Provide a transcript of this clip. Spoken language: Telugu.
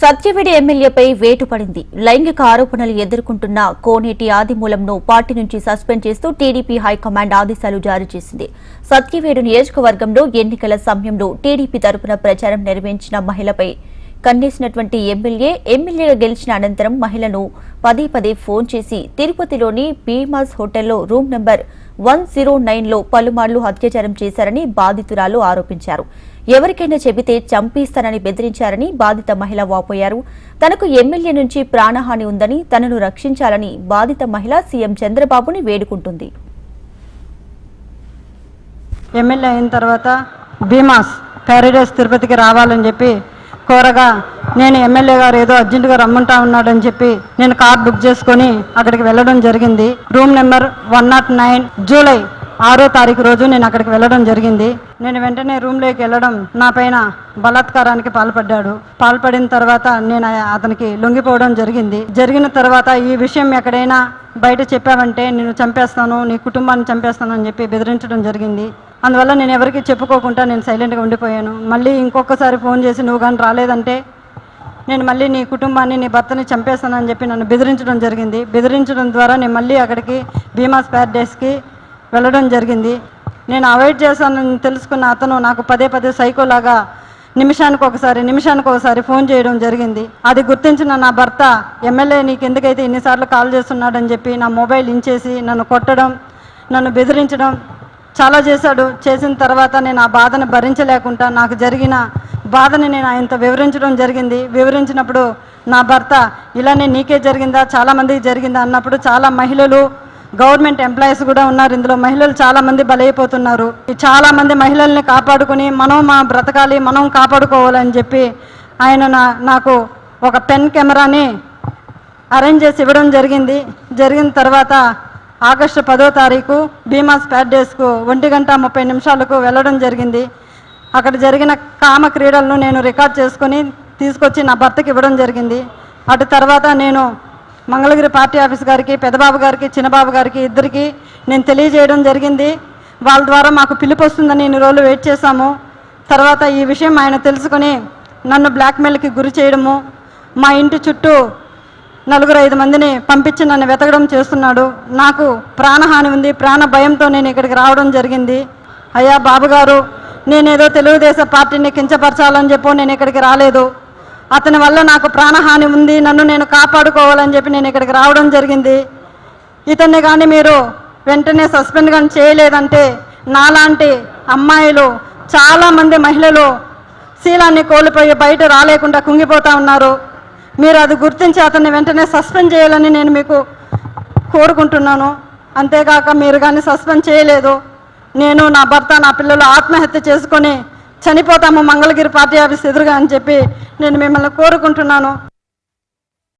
సత్యవేడి ఎమ్మెల్యేపై వేటు పడింది. లైంగిక ఆరోపణలు ఎదుర్కొంటున్న కోనేటి ఆదిమూలంను పార్టీ నుంచి సస్పెండ్ చేస్తూ టీడీపీ హైకమాండ్ ఆదేశాలు జారీ చేసింది. సత్యవేడు నియోజకవర్గంలో ఎన్నికల సమయంలో టీడీపీ తరపున ప్రచారం నిర్వహించిన మహిళపై కన్నేసినటువంటి ఎమ్మెల్యే ఎమ్మెల్యేగా గెలిచిన అనంతరం మహిళను పదే పదే ఫోన్ చేసి తిరుపతిలోని భీమాస్ హోటల్లో రూమ్ నెంబర్ వన్ జీరో నైన్లో పలుమార్లు అత్యాచారం చేశారని బాధితురాలు ఆరోపించారు. ఎవరికైనా చెబితే చంపేస్తానని బెదిరించారని బాధిత మహిళ వాపోయారు. తనకు ఎమ్మెల్యే నుంచి ప్రాణహాని ఉందని తనను రక్షించాలని బాధిత మహిళ సీఎం చంద్రబాబుని వేడుకుంటుంది. ఎమ్మెల్యే అయిన తర్వాత భీమాస్ ప్యారడైస్ తిరుపతికి రావాలని చెప్పి కోరగా నేను ఎమ్మెల్యే గారు ఏదో అర్జెంటుగా రమ్మంటా ఉన్నాడని చెప్పి నేను కార్ బుక్ చేసుకొని అక్కడికి వెళ్ళడం జరిగింది. Room number one not nine July ఆరో తారీఖు రోజు నేను అక్కడికి వెళ్ళడం జరిగింది. నేను వెంటనే రూమ్లోకి వెళ్ళడం నా పైన బలాత్కారానికి పాల్పడ్డాడు. పాల్పడిన తర్వాత నేను అతనికి లొంగిపోవడం జరిగింది. జరిగిన తర్వాత ఈ విషయం ఎక్కడైనా బయట చెప్పావంటే నేను చంపేస్తాను నీ కుటుంబాన్ని చంపేస్తాను అని చెప్పి బెదిరించడం జరిగింది. అందువల్ల నేను ఎవరికి చెప్పుకోకుండా నేను సైలెంట్గా ఉండిపోయాను. మళ్ళీ ఇంకొకసారి ఫోన్ చేసి నువ్వు కానీ రాలేదంటే నేను మళ్ళీ నీ కుటుంబాన్ని నీ భర్తని చంపేస్తానని చెప్పి నన్ను బెదిరించడం జరిగింది. బెదిరించడం ద్వారా నేను మళ్ళీ అక్కడికి భీమా స్పేర్ డేస్కి వెళ్ళడం జరిగింది. నేను అవాయిడ్ చేశానని తెలుసుకున్న అతను నాకు పదే పదే సైకోలాగా నిమిషానికి ఒకసారి నిమిషానికి ఒకసారి ఫోన్ చేయడం జరిగింది. అది గుర్తించిన నా భర్త ఎమ్మెల్యే నీకు ఎందుకైతే ఇన్నిసార్లు కాల్ చేస్తున్నాడని చెప్పి నా మొబైల్ ఇంచేసి నన్ను కొట్టడం నన్ను బెదిరించడం చాలా చేశాడు. చేసిన తర్వాత నేను ఆ బాధను భరించలేకుండా నాకు జరిగిన బాధని నేను ఆయనతో వివరించడం జరిగింది. వివరించినప్పుడు నా భర్త ఇలానే నీకే జరిగిందా? చాలామందికి జరిగిందా? అన్నప్పుడు చాలా మహిళలు గవర్నమెంట్ ఎంప్లాయీస్ కూడా ఉన్నారు. ఇందులో మహిళలు చాలా మంది బలైపోతున్నారు. ఈ చాలా మంది మహిళల్ని కాపాడుకుని మనం మా బ్రతకాలి మనం కాపాడుకోవాలని చెప్పి ఆయన నా- నాకు ఒక పెన్ కెమెరాని అరేంజ్ చేసి ఇవ్వడం జరిగింది. జరిగిన తర్వాత ఆగస్టు పదో తారీఖు భీమాస్ ప్యారడైస్కు ఒంటి గంట ముప్పై నిమిషాలకు వెళ్ళడం జరిగింది. అక్కడ జరిగిన కామ క్రీడలను నేను రికార్డ్ చేసుకొని తీసుకొచ్చి నా భర్తకి ఇవ్వడం జరిగింది. అటు తర్వాత నేను మంగళగిరి పార్టీ ఆఫీస్ గారికి పెదబాబు గారికి చిన్నబాబు గారికి ఇద్దరికి నేను తెలియజేయడం జరిగింది. వాళ్ళ ద్వారా మాకు పిలుపు వస్తుందని ఇన్ని రోజులు వెయిట్ చేశాము. తర్వాత ఈ విషయం ఆయన తెలుసుకొని నన్ను బ్లాక్మెయిల్కి గురి చేయడము మా ఇంటి చుట్టూ నలుగురు ఐదు మందిని పంపించి నన్ను వెతకడం చేస్తున్నాడు. నాకు ప్రాణహాని ఉంది ప్రాణ భయంతో నేను ఇక్కడికి రావడం జరిగింది. అయ్యా బాబుగారు నేనేదో తెలుగుదేశం పార్టీని కించపరచాలని చెప్పు నేను ఇక్కడికి రాలేదు. అతని వల్ల నాకు ప్రాణహాని ఉంది నన్ను నేను కాపాడుకోవాలని చెప్పి నేను ఇక్కడికి రావడం జరిగింది. ఇతన్ని కానీ మీరు వెంటనే సస్పెండ్ కానీ చేయలేదంటే నాలాంటి అమ్మాయిలు చాలామంది మహిళలు శీలాన్ని కోల్పోయి బయట రాలేకుండా కుంగిపోతా ఉన్నారు. మీరు అది గుర్తించి అతన్ని వెంటనే సస్పెండ్ చేయాలని నేను మీకు కోరుకుంటున్నాను. అంతేకాక మీరు కానీ సస్పెండ్ చేయలేదు. నేను నా భర్త నా పిల్లలు ఆత్మహత్య చేసుకొని చనిపోతాము మంగళగిరి పార్టీ ఆఫీస్ ఎదురుగా అని చెప్పి నేను మిమ్మల్ని కోరుకుంటున్నాను.